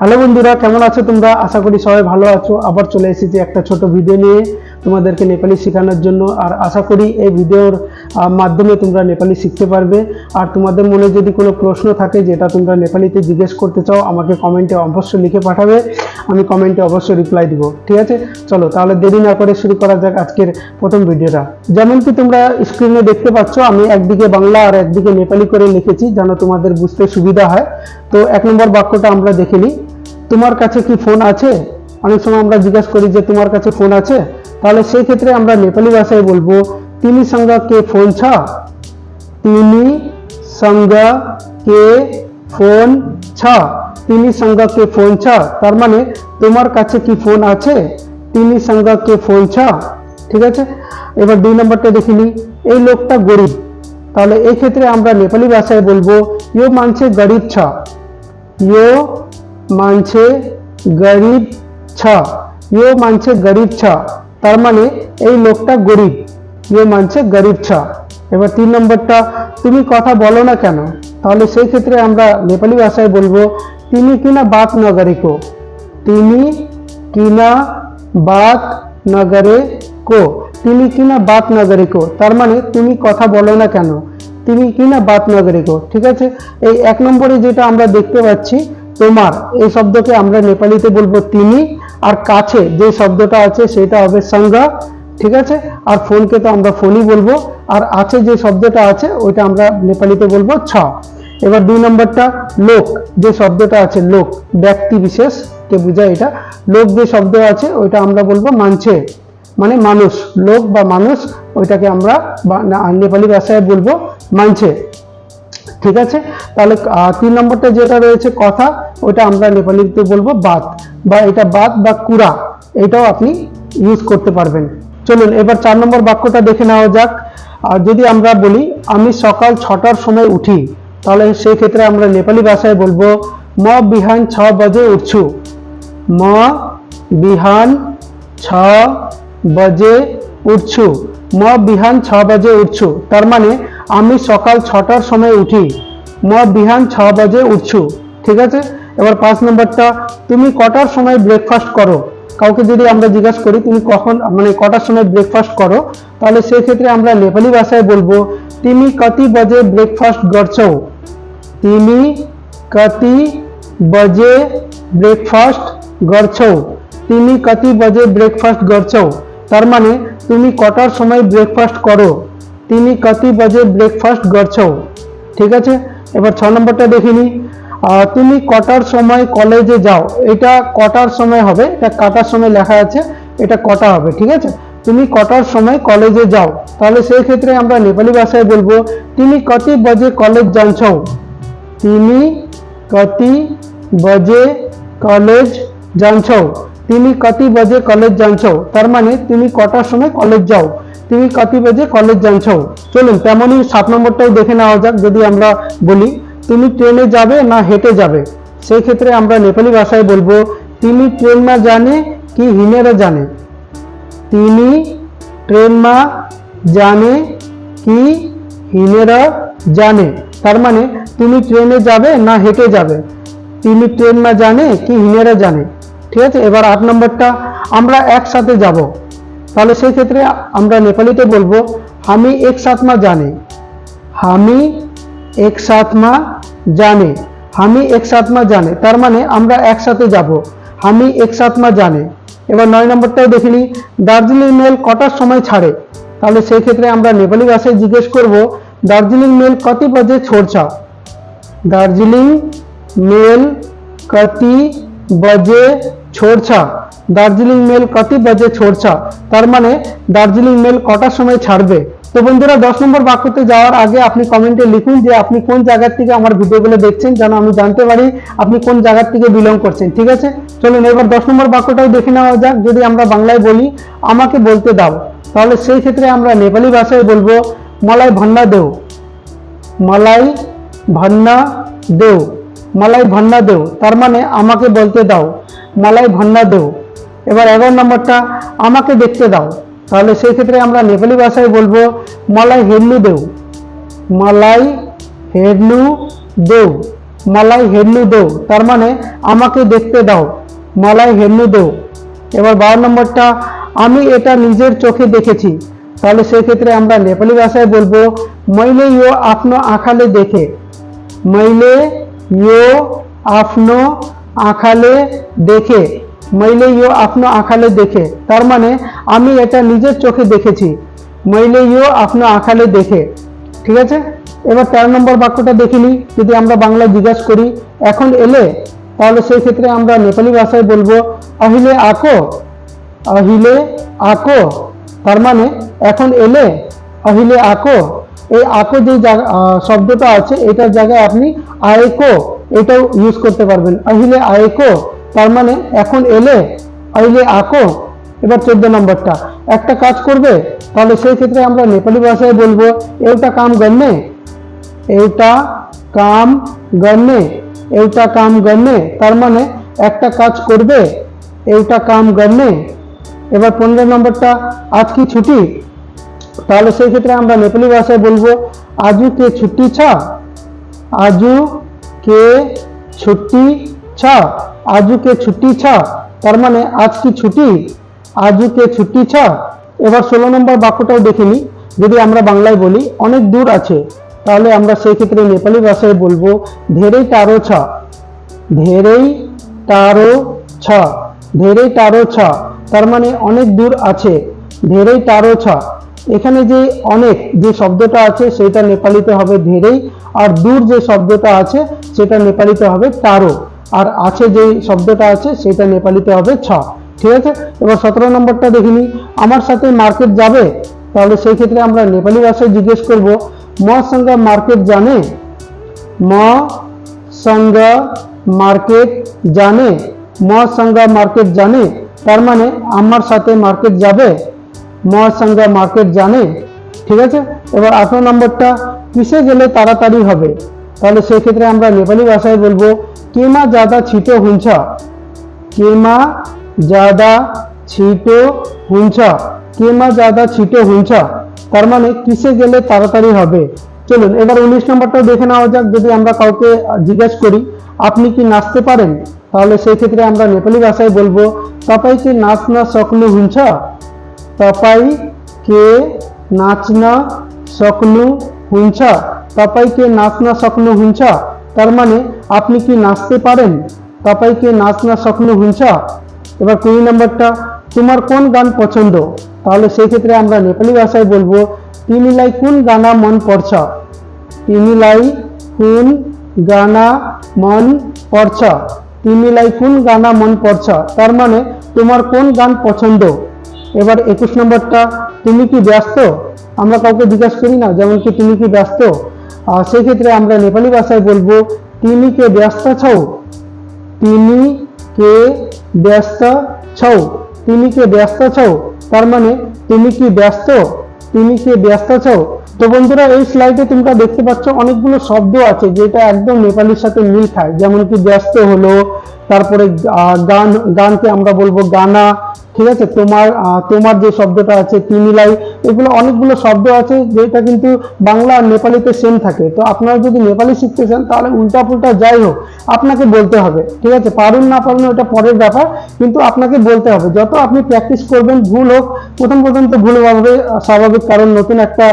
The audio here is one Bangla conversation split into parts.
হ্যালো বন্ধুরা, কেমন আছো তোমরা? আশা করি সবাই ভালো আছো। আবার চলে এসেছি একটা ছোট ভিডিও নিয়ে তোমাদেরকে নেপালি শেখানোর জন্য। আর আশা করি এই ভিডিওর মাধ্যমে তোমরা নেপালি শিখতে পারবে। আর তোমাদের মনে যদি কোনো প্রশ্ন থাকে যেটা তোমরা নেপালিতে জিজ্ঞেস করতে চাও, আমাকে কমেন্টে অবশ্যই লিখে পাঠাবে। আমি কমেন্টে অবশ্যই রিপ্লাই দিব। ঠিক আছে? চলো, তাহলে দেরি না করে শুরু করা যাক আজকের প্রথম ভিডিওটা যেমন কি তোমরা স্ক্রিনে দেখতে পাচ্ছ, আমি একদিকে বাংলা আর একদিকে নেপালি করে লিখেছি, যেন তোমাদের বুঝতে সুবিধা হয়। তো এক নম্বর বাক্যটা আমরা দেখে নিই। তোমার কাছে কি ফোন আছে? অনেক সময় আমরা জিজ্ঞাসা করি যে, তোমার কাছে ফোন আছে? তাহলে সেই ক্ষেত্রে আমরা নেপালি ভাষায় বলব, তিনি সঙ্গা কে ফোন ছ? তিনি সঙ্গা কে ফোন ছ? তিনি সঙ্গা কে ফোন ছ? তার মানে তোমার কাছে কি ফোন আছে? তিনি সঙ্গা কে ফোন ছ? ঠিক আছে? এবার দুই নম্বরটা দেখিনি এই লোকটা গরিব। তাহলে এই ক্ষেত্রে আমরা নেপালি ভাষায় বলব ইও মানছে গরিব ছ। यो মানছে গরিব ছ ইও মানছে গরিব ছ তার মানে এই লোকটা গরিব। ইও মানছে গরিব ছ। এবার তিন নম্বরটা, তুমি কথা বলো না কেন? তাহলে সেই ক্ষেত্রে আমরা নেপালি ভাষায় বলব, তিনি কিনা বাত নগরিকো তিনি কিনা বাত নগরে কো? তিনি কিনা বাত নগরে কো? তার মানে তুমি কথা বলো না কেন? তুমি কিনা বাত নগরে কো? ঠিক আছে? এই এক নম্বরে যেটা আমরা দেখতে পাচ্ছি তোমার, এই শব্দকে আমরা নেপালিতে বলব তিনি, আর কাছে যে শব্দটা আছে সেটা হবে সংজ্ঞা ঠিক আছে? আর ফোনকে তো আমরা ফোনই বলব, আর আছে যে শব্দটা আছে ওইটা আমরা নেপালিতে বলব ছ। এবার দুই নম্বরটা, লোক, যে শব্দটা আছে লোক, ব্যক্তি বিশেষ কে বোঝায় এটা। লোক যে শব্দ আছে ওইটা আমরা বলব মানছে মানে মানুষ, লোক বা মানুষ, ওইটাকে আমরা নেপালি ভাষায় বলব মানছে। ঠিক আছে? তাহলে তিন নম্বরটা যেটা রয়েছে কথা, ওটা আমরা নেপালিতে বলব বাত, বা এটা বাত বা কুড়া, এটাও আপনি ইউজ করতে পারবেন। চলুন, এবার চার নম্বর বাক্যটা দেখে নেওয়া যাক। আর যদি আমরা বলি, আমি সকাল ছটার সময় উঠি, তাহলে সেই ক্ষেত্রে আমরা নেপালি ভাষায় বলব, ম বিহান ছ বাজে উঠছু। ম বিহান ছ বাজে উঠছু, ম বিহান ছ বাজে উঠছু, তার মানে আমি সকাল ছটার সময় উঠি। ম বিহান ছ বাজে উঠছু, ঠিক আছে? এবার পাঁচ নম্বরটা, তুমি কটার সময় ব্রেকফাস্ট করো? কাউকে যদি আমরা জিজ্ঞাসা করি, তুমি কখন মানে কটার সময় ব্রেকফাস্ট করো? তাহলে সেই ক্ষেত্রে আমরা নেপালি ভাষায় বলব, তুমি কতি বাজে ব্রেকফাস্ট করছ? তুমি কতি বজে ব্রেকফাস্ট গড়ছো তুমি কতি বজে ব্রেকফাস্ট গড়ছো তার মানে তুমি কটার সময় ব্রেকফাস্ট করো? তুমি কতি বাজে ব্রেকফাস্ট গড়ছো ঠিক আছে? এবার ছ নম্বরটা দেখিনি তুমি কটার সময় কলেজে যাও? এটা কটার সময় হবে? এটা কাটার সময় লেখা আছে, এটা কটা হবে? ঠিক আছে? তুমি কটার সময় কলেজে যাও? তাহলে সেই ক্ষেত্রে আমরা নেপালি ভাষায় বলব তুমি কতি বাজে কলেজ জানছো তুমি কতি বাজে কলেজ জানছ তুমি কতি বাজে কলেজ যাচ্ছ তার মানে তুমি কটার সময় কলেজ যাও? তুমি কতি বাজে কলেজ যাচ্ছ চলুন, তেমনই সাত নম্বরটাও দেখে নেওয়া যাক, যদি আমরা বলি, তুমি ট্রেনে যাবে না হেঁটে যাবে? সেই ক্ষেত্রে আমরা নেপালি ভাষায় বলব তিনি ট্রেনমা জানে কি হিনেরা জানে? তিনি ট্রেন মা জানে কি হিনেরা জানে? তার মানে তুমি ট্রেনে যাবে না হেঁটে যাবে? তিনি ট্রেন মা জানে কি হিনেরা জানে? ঠিক আছে? এবার আট নম্বরটা, আমরা একসাথে যাব। তাহলে সেই ক্ষেত্রে আমরা নেপালিতে বলব আমি এক সাথ মা জানে। আমি এক সাথ মা জানে। আমি এক সাথ মা জানে। তার মানে আমরা একসাথে যাব। আমি এক সাথ মা জানে। এবার নয় নম্বরটাও দেখিনি দার্জিলিং মেল কটার সময় ছাড়ে? তাহলে সেই ক্ষেত্রে আমরা নেপালি ভাষায় জিজ্ঞেস করব, দার্জিলিং মেল কত বাজে छोड़ছা দার্জিলিং মেল কতি বাজে ছোড়ছা। দার্জিলিং মেল কতি বাজে ছোড়ছা? তার মানে দার্জিলিং মেল কটার সময় ছাড়বে? তো বন্ধুরা, দশ নম্বর বাক্যতে যাওয়ার আগে আপনি কমেন্টে লিখুন যে আপনি কোন জায়গার থেকে আমার ভিডিওগুলো দেখছেন যেন আমি জানতে পারি আপনি কোন জায়গার থেকে বিলং করছেন, ঠিক আছে? চলুন, এবার দশ নম্বর বাক্যটাও দেখে নেওয়া যাক। যদি আমরা বাংলায় বলি, আমাকে বলতে দাও। তাহলে সেই ক্ষেত্রে আমরা নেপালি ভাষায় বলব, মালাই ভান্না দেও। মালাই ভান্না দেও। মালাই ভান্না দেও। তার মানে আমাকে বলতে দাও। মালাই ভান্না দেও এবার এগারো নম্বরটা আমাকে দেখতে দাও। তাহলে সেই ক্ষেত্রে আমরা নেপালি ভাষায় বলব মালাই হেডলু দেও মালাই হেডলু দেও মালাই হেডলু দো তার মানে আমাকে দেখতে দাও। মালাই হেডলু দো এবার বারো নম্বরটা, আমি এটা নিজের চোখে দেখেছি। তাহলে সেক্ষেত্রে আমরা নেপালি ভাষায় বলব, মইলে ইয়ো আপনো আঁখালে দেখে। মইলে ইয়ো আপনো আঁখালে দেখে মইলে ইয়ো আপনো আঁখালে দেখে। তার মানে আমি এটা নিজের চোখে দেখেছি মইলে ইয়ো আপনো আঁখালে দেখে। ঠিক আছে? এবার তেরো নম্বর বাক্যটা দেখিনি যদি আমরা বাংলা জিজ্ঞাসা করি, এখন এলে, তাহলে সেই ক্ষেত্রে আমরা নেপালি ভাষায় বলব আহিলে আঁকো আহিলে আঁকো। তার মানে এখন এলে আহিলে আঁকো। এই আঁকো যে শব্দটা আছে, এটার জায়গায় আপনি আয়েকো এটাও ইউজ করতে পারবেন। আহিলে আয়েকো তার মানে এখন এলে আহিলে আকো এবার চোদ্দ নম্বরটা। একটা কাজ করবে, তাহলে সেই ক্ষেত্রে আমরা নেপালি ভাষায় বলব এটা কাম গণ্যে এইটা কাম গণ্যে এইটা কাম গণ্যে তার মানে একটা কাজ করবে, এইটা কাম গণ্যে এবার পনেরো নম্বরটা, আজ কি ছুটি? তাহলে সেই ক্ষেত্রে আমরা নেপালি ভাষায় বলব, আজু কে ছুটি ছা? আজু কে ছুটি ছ? আজু কে ছুটি ছ? তার মানে আজ কি ছুটি? আজু কে ছুটি ছ? এবার ষোলো নম্বর বাক্যটাও দেখে নিই যদি আমরা বাংলায় বলি, অনেক দূর আছে। তাহলে আমরা সেই ক্ষেত্রে নেপালি ভাষায় বলব, ধেরেই টারো ছ। ধেরেই টারো ছ। ধেরেই টারো ছ। তার মানে অনেক দূর আছে। ধেরেই টারো ছ। এখানে যে অনেক যে শব্দটা আছে, সেটা নেপালিতে হবে ধেরেই, আর দূর যে শব্দটা আছে, সেটা নেপালিতে হবে টারো আর আছে যে শব্দটা আছে, সেটা নেপালিতে হবে ছ, ঠিক আছে? এবার সতেরো নম্বরটা দেখিনি আমার সাথে মার্কেট যাবে? তাহলে সেই ক্ষেত্রে আমরা নেপালি ভাষায় জিজ্ঞেস করব, ম সঙ্গে মার্কেট জানে? ম সঙ্গ মার্কেট জানে? ম সঙ্গ মার্কেট জানে? তার মানে আমার সাথে মার্কেট যাবে? ম সঙ্গ মার্কেট জানে, ঠিক আছে? এবার আঠারো নম্বরটা, কিসে গেলে তাড়াতাড়ি হবে? তাহলে সেক্ষেত্রে আমরা নেপালি ভাষায় বলব, কেমা জাদা ছিটো হুঞ্ছ কেমা জাদা ছিটো হুঞ্ছ কেমা জাদা ছিটো হুঞ্ছ তার মানে কিসে গেলে তাড়াতাড়ি হবে? চলুন, এবার উনিশ নম্বরটাও দেখে নেওয়া যাক, যদি আমরা কাউকে জিজ্ঞেস করি, আপনি কি নাচতে পারেন? তাহলে সেই ক্ষেত্রে আমরা নেপালি ভাষায় বলব তাপাই কি নাচ না নাচনা সকলু হুঞ্ছ তাপাই কে নাচনা সকলু হুঞ্ছ তার মানে আপনি কি নাচতে পারেন তাপাই কে নাচনা সকলু এবার কুড়ি নম্বরটা তোমার কোন গান পছন্দ তাহলে সেই ক্ষেত্রে আমরা নেপালি ভাষায় বলব তিমিলাই কোন গানা মন পড়ছ তিমিলাই কোন গানা মন পড়ছ তিমিলাই কোন গানা মন পড়ছ তার মানে তোমার কোন গান পছন্দ এবার একুশ নম্বরটা, তুমি কি ব্যস্ত? আমরা কাউকে জিজ্ঞাসা করি না, যেমন কি, তুমি কি ব্যস্ত? সেই ক্ষেত্রে আমরা নেপালি ভাষায় বলব তিনি কে ব্যস্ত ছৌ তিনি কে ব্যস্ত ছৌ তিনি কে ব্যস্ত ছৌ তার মানে তুমি কি ব্যস্ত? তুমি কি ব্যস্ত ছৌ তো বন্ধুরা, এই স্লাইডে তোমরা দেখতে পাচ্ছ অনেকগুলো শব্দ আছে, যেটা একদম নেপালির সাথে মিল খায়। যেমন কি, ব্যস্ত হলো তারপরে গান, গানকে আমরা বলব গানা ঠিক আছে? তোমার তোমার যে শব্দটা আছে, তিমিলাই, এগুলো অনেকগুলো শব্দ আছে, যেটা কিন্তু বাংলা আর নেপালিতে সেম থাকে। তো আপনারা যদি নেপালি শিখতে চান, তাহলে উল্টা পুল্টা যাই হোক, আপনাকে বলতে হবে। ঠিক আছে? পারুন না পারুন ওটা পরের ব্যাপার, কিন্তু আপনাকে বলতে হবে। যত আপনি প্র্যাকটিস করবেন, ভুল হোক, প্রথম প্রথম তো ভুল হবে, স্বাভাবিক, কারণ নতুন একটা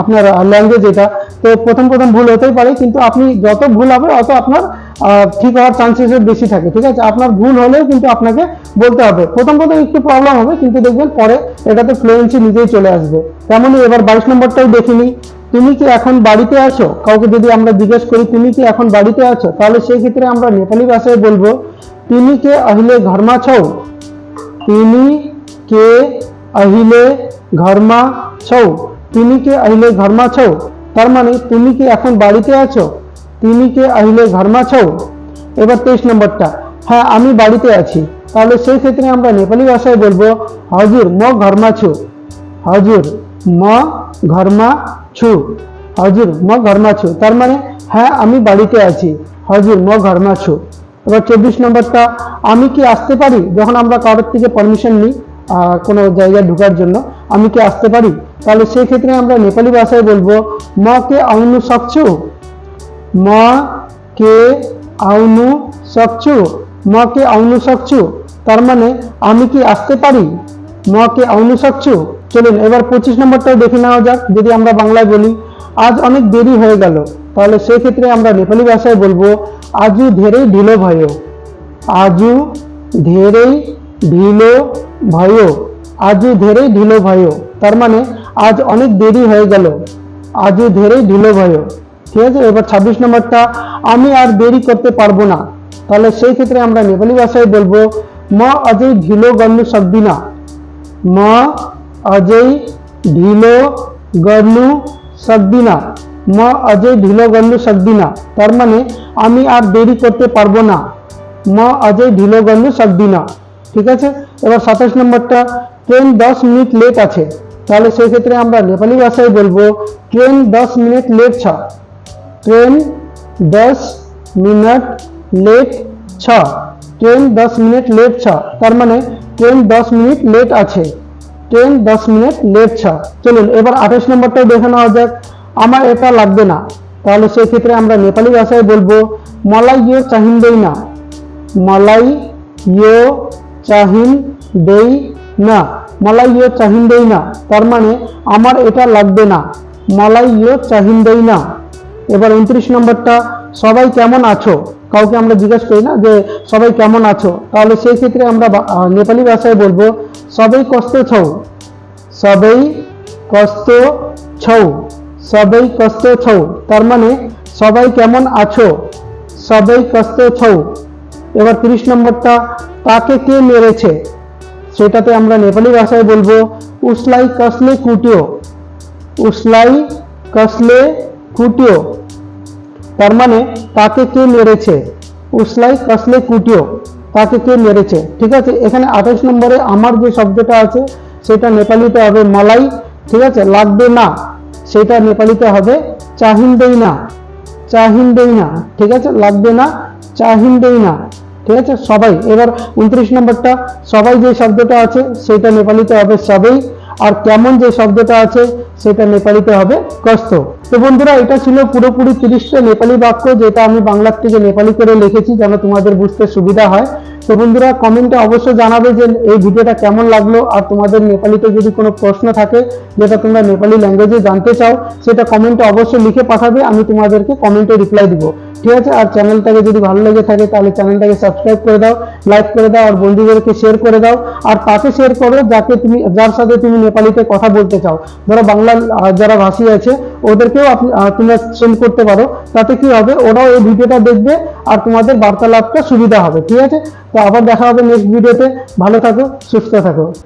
আপনার ল্যাঙ্গুয়েজ এটা। তো প্রথম প্রথম ভুল হতেই পারে, কিন্তু আপনি যত ভুল হবে, অত আপনার ঠিক হওয়ার চান্সেস বেশি থাকে, ঠিক আছে? আপনার ভুল হলেও কিন্তু আপনাকে বলতে হবে। প্রথম প্রথম একটু প্রবলেম হবে, কিন্তু দেখবেন পরে এটাতে ফ্লুয়েন্সি নিজেই চলে আসবে। তেমনই এবার বাইশ নম্বরটাও দেখিনি। তুমি কি এখন বাড়িতে আছো? কাউকে যদি আমরা জিজ্ঞেস করি, তুমি কি এখন বাড়িতে আছো? তাহলে সেই ক্ষেত্রে আমরা নেপালি ভাষায় বলব, তুমি কে আহিলে ঘরমা ছৌ তিনি কে আহিলে ঘরমা ছৌ তিনি কে আহিলে ঘরমা ছৌ তার মানে তুমি কি এখন বাড়িতে আছো? তিনি কে আহিলে ঘরমা ছৌ এবার তেইশ নম্বরটা। হ্যাঁ আমি বাড়িতে আছি। তাহলে সেই ক্ষেত্রে আমরা নেপালি ভাষায় বলব, হজুর, ম ঘরমা ছু। হজুর, ম ঘরমা ছু। হজুর, ম ঘরমা ছু। তার মানে হ্যাঁ আমি বাড়িতে আছি। হজুর, ম ঘরমা ছু। এবার চব্বিশ নম্বরটা, আমি কি আসতে পারি? যখন আমরা কারোর থেকে পারমিশন নিই কোনো জায়গায় ঢোকার জন্য, আমি কি আসতে পারি? তাহলে সেই ক্ষেত্রে আমরা নেপালি ভাষায় বলব, ম কে আউনু সকছু ম কে আউনু সকছু ম কে আউনু সকছু তার মানে আমি কি আসতে পারি ম কে আউনু সকছু চলুন এবার পঁচিশ নম্বরটাও দেখে নেওয়া যাক যদি আমরা বাংলায় বলি আজ অনেক দেরি হয়ে গেল তাহলে সেক্ষেত্রে আমরা নেপালি ভাষায় বলব আজু ধেরে ঢিলো ভয় આજુ ধেরেই ঢিলো ভয় আজু ধেরেই ঢিলো ভয় তার মানে আজ অনেক দেরি হয়ে গেল আজু ধেরেই ঢিলো ভয় ঠিক আছে এবার ছাব্বিশ নম্বরটা আমি আর দেরি করতে পারব না। তাহলে সেই ক্ষেত্রে আমরা নেপালি ভাষায় বলব ঢিলো গল্লু শব্দিনা ম অজয় ঢিলো গল্লু শব্দিনা ম অজয় ঢিলো গল্লু শব্দিনা তার মানে আমি আর দেরি করতে পারব না। ম অজয় ঢিলো গল্লু শব্দিনা ঠিক আছে? এবার সাতাশ নম্বরটা, ট্রেন দশ মিনিট লেট আছে। তাহলে সেই ক্ষেত্রে আমরা নেপালি ভাষায় বলব, ট্রেন দশ মিনিট লেট ছ। ট্রেন দশ মিনিট লেট ছ। ট্রেন দশ মিনিট লেট ছ। তার মানে ট্রেন দশ মিনিট লেট আছে। ট্রেন দশ মিনিট লেট ছ। চলুন, এবার আঠাশ নম্বরটাও দেখে নেওয়া যাক। আমার এটা লাগবে না। তাহলে সেই ক্ষেত্রে আমরা নেপালি ভাষায় বলব, মলাই ইয়ে চাহিন্দেই না। মলাই ইয়ে চাহিন দেই না। মলাই ইয়ে চাহিন দেই না। তার মানে আমার এটা লাগবে না। মলাই ইয়ে চাহিন দেই না। এবার উনত্রিশ নম্বরটা, সবাই কেমন আছো? কাউকে আমরা জিজ্ঞেস করি না যে সবাই কেমন আছো? তাহলে সেই ক্ষেত্রে আমরা নেপালি ভাষায় বলব, সবাই কষ্ট ছৌ। সবাই কষ্ট ছৌ। সবাই কষ্ট ছৌ। তার মানে সবাই কেমন আছো? সবাই কষ্ট ছৌ। এবার তিরিশ নম্বরটা, তাকে কে মেরেছে? সেটাতে আমরা নেপালি ভাষায় বলব, উসলাই কসলে কুটিও। উসলাই কসলে কুটিও। তার মানে তাকে কে মেরেছে? উসলাই কসলে কুটিও। তাকে কে মেরেছে? ঠিক আছে? এখানে আঠাশ নম্বরে আমার যে শব্দটা আছে, সেটা নেপালিতে হবে মালাই। ঠিক আছে? লাগবে না। সেটা নেপালিতে হবে চাহিন্দেই না। চাহিন্দেই না। ঠিক আছে? লাগবে না। চাহিন্দেই না। ঠিক আছে? সবাই। এবার উনত্রিশ নম্বরটা, সবাই যে শব্দটা আছে, সেটা নেপালিতে হবে সবাই। আর কেমন যে শব্দটা আছে, সেটা নেপালিতে হবে কষ্ট। তো বন্ধুরা এটা ছিল পুরোপুরি তিরিশটা নেপালি বাক্য যেটা আমি বাংলার থেকে নেপালি করে লিখেছি যেন তোমাদের বুঝতে সুবিধা হয়। তো বন্ধুরা কমেন্টে অবশ্যই জানাবে যে এই ভিডিওটা কেমন লাগল আর তোমাদের নেপালিতে যদি কোনো প্রশ্ন থাকে যেটা তোমরা নেপালি ল্যাঙ্গুয়েজে জানতে চাও সেটা কমেন্টে অবশ্যই লিখে পাঠাবে আমি তোমাদেরকে কমেন্টে রিপ্লাই দিব। ঠিক আছে আর চ্যানেলটাকে যদি ভালো লেগে থাকে তাহলে চ্যানেলটাকে সাবস্ক্রাইব করে দাও লাইক করে দাও আর বন্ধুদেরকে শেয়ার করে দাও আর তাকে শেয়ার করো যাকে তুমি যার সাথে তুমি নেপালিতে কথা বলতে চাও। ধরো আহ, যারা ভাষী আছে ওদেরকেও আপনি তোমরা সেন্ড করতে পারো। তাতে কি হবে? ওরাও এই ভিডিওটা দেখবে আর তোমাদের বার্তালাপটা সুবিধা হবে, ঠিক আছে? তো আবার দেখা হবে নেক্সট ভিডিওতে ভালো থাকো, সুস্থ থাকো।